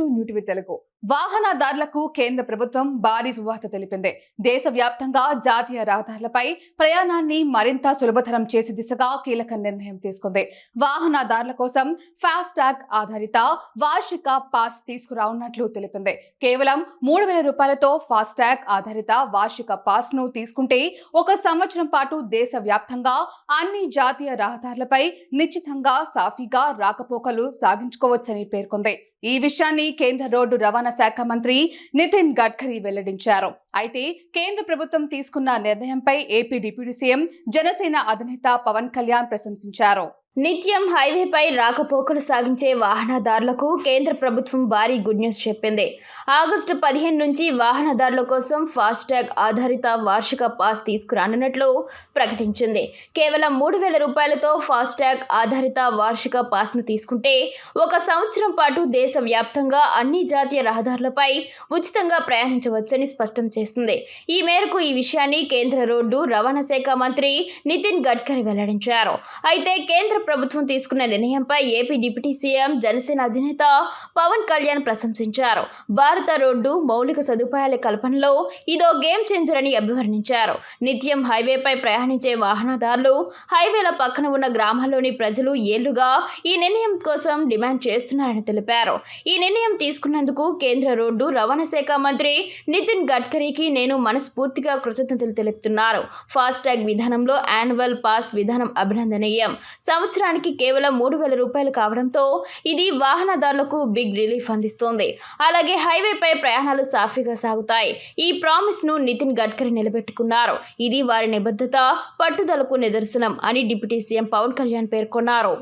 To New TV Telugu వాహనదారులకు కేంద్ర ప్రభుత్వం భారీ శుభార్త తెలిపింది. దేశవ్యాప్తంగా జాతీయ రహదారులపై ప్రయాణాన్ని మరింత సులభతరం చేసే దిశగా కీలక నిర్ణయం తీసుకుంది. వాహనదారుల కోసం ఫాస్ట్ ట్యాగ్ ఆధారిత వార్షిక పాస్ తీసుకురానున్నట్లు తెలిపింది. కేవలం మూడు వేల రూపాయలతో ఫాస్ట్ ట్యాగ్ ఆధారిత వార్షిక పాస్ను తీసుకుంటే ఒక సంవత్సరం పాటు దేశవ్యాప్తంగా అన్ని జాతీయ రహదారులపై నిశ్చితంగా సాఫీగా రాకపోకలు సాగించుకోవచ్చని పేర్కొంది. ఈ విషయాన్ని కేంద్ర రోడ్డు రవాణా శాఖ మంత్రి నితిన్ గడ్కరీ వెల్లడించారు. అయితే కేంద్ర ప్రభుత్వం తీసుకున్న నిర్ణయంపై ఏపీ డిప్యూటీ సీఎం జనసేన అధినేత పవన్ కళ్యాణ్ ప్రశంసించారు. నిత్యం హైవేపై రాకపోకలు సాగించే వాహనదారులకు కేంద్ర ప్రభుత్వం భారీ గుడ్ న్యూస్ చెప్పింది. ఆగస్టు పదిహేను నుంచి వాహనదారుల కోసం ఫాస్టాగ్ ఆధారిత వార్షిక పాస్ తీసుకురానున్నట్లు ప్రకటించింది. కేవలం మూడు వేల రూపాయలతో ఫాస్టాగ్ ఆధారిత వార్షిక పాస్ను తీసుకుంటే ఒక సంవత్సరం పాటు దేశవ్యాప్తంగా అన్ని జాతీయ రహదారులపై ఉచితంగా ప్రయాణించవచ్చని స్పష్టం చేస్తుంది ఈ మేరకు ఈ విషయాన్ని కేంద్ర రోడ్డు రవాణా శాఖ మంత్రి నితిన్ గడ్కరీ వెల్లడించారు. అయితే కేంద్ర ప్రభుత్వం తీసుకున్న నిర్ణయంపై ఏపీ డిప్యూటీ సీఎం జనసేన అధినేత పవన్ కళ్యాణ్ ప్రశంసించారు. భారత రోడ్డు మౌలిక సదుపాయాల కల్పనలో ఇదో గేమ్ చేంజర్ అని అభివర్ణించారు. నిత్యం హైవేపై ప్రయాణించే వాహనదారులు హైవేల పక్కన ఉన్న గ్రామాల్లోని ప్రజలు ఏళ్ళుగా ఈ నిర్ణయం కోసం డిమాండ్ చేస్తున్నారని తెలిపారు. ఈ నిర్ణయం తీసుకున్నందుకు కేంద్ర రోడ్డు రవాణా శాఖ మంత్రి నితిన్ గడ్కరీకి నేను మనస్ఫూర్తిగా కృతజ్ఞతలు తెలుపుతున్నారు. ఫాస్టాగ్ విధానంలో యాన్యువల్ పాస్ విధానం అభినందనీయం. సంవత్సరానికి కేవలం మూడు వేల రూపాయలు కావడంతో ఇది వాహనదారులకు బిగ్ రిలీఫ్ అందిస్తోంది. అలాగే హైవేపై ప్రయాణాలు సాఫీగా సాగుతాయి. ఈ ప్రామిస్ను నితిన్ గడ్కరీ నిలబెట్టుకున్నారు. ఇది వారి నిబద్ధత పట్టుదలకు నిదర్శనం అని డిప్యూటీ సీఎం పవన్ కళ్యాణ్ పేర్కొన్నారు.